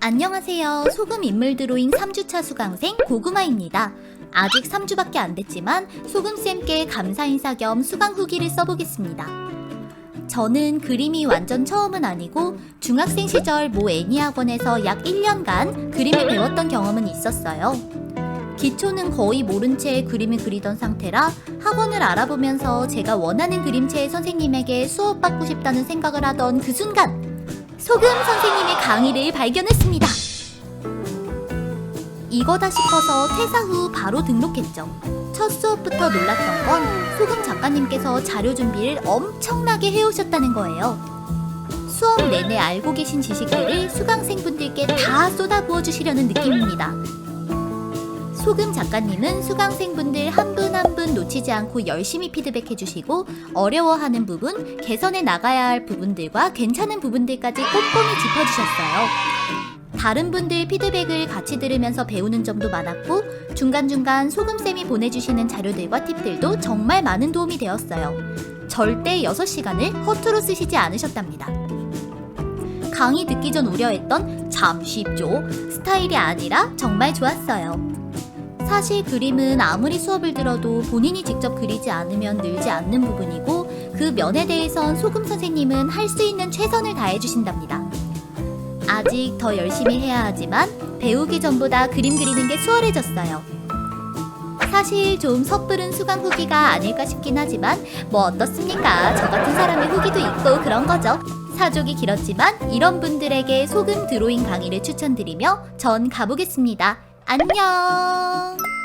안녕하세요. 소금 인물 드로잉 3주차 수강생 고구마입니다. 아직 3주밖에 안 됐지만 소금쌤께 감사 인사 겸 수강 후기를 써보겠습니다. 저는 그림이 완전 처음은 아니고 중학생 시절 모 애니 학원에서 약 1년간 그림을 배웠던 경험은 있었어요. 기초는 거의 모른 채 그림을 그리던 상태라 학원을 알아보면서 제가 원하는 그림체의 선생님에게 수업받고 싶다는 생각을 하던 그 순간 소금 선생님의 강의를 발견했습니다. 이거다 싶어서 퇴사 후 바로 등록했죠. 첫 수업부터 놀랐던 건 소금 작가님께서 자료 준비를 엄청나게 해오셨다는 거예요. 수업 내내 알고 계신 지식들을 수강생분들께 다 쏟아부어 주시려는 느낌입니다. 소금 작가님은 수강생분들 한 분 한 분 놓치지 않고 열심히 피드백해 주시고 어려워하는 부분, 개선해 나가야 할 부분들과 괜찮은 부분들까지 꼼꼼히 짚어주셨어요. 다른 분들 피드백을 같이 들으면서 배우는 점도 많았고 중간중간 소금쌤이 보내주시는 자료들과 팁들도 정말 많은 도움이 되었어요. 절대 6시간을 허투루 쓰시지 않으셨답니다. 강의 듣기 전 우려했던 참 쉽죠 스타일이 아니라 정말 좋았어요. 사실 그림은 아무리 수업을 들어도 본인이 직접 그리지 않으면 늘지 않는 부분이고 그 면에 대해선 소금 선생님은 할 수 있는 최선을 다해 주신답니다. 아직 더 열심히 해야 하지만 배우기 전보다 그림 그리는 게 수월해졌어요. 사실 좀 섣부른 수강 후기가 아닐까 싶긴 하지만 뭐 어떻습니까? 저 같은 사람의 후기도 있고 그런 거죠. 사족이 길었지만 이런 분들에게 소금 드로잉 강의를 추천드리며 전 가보겠습니다. 안녕!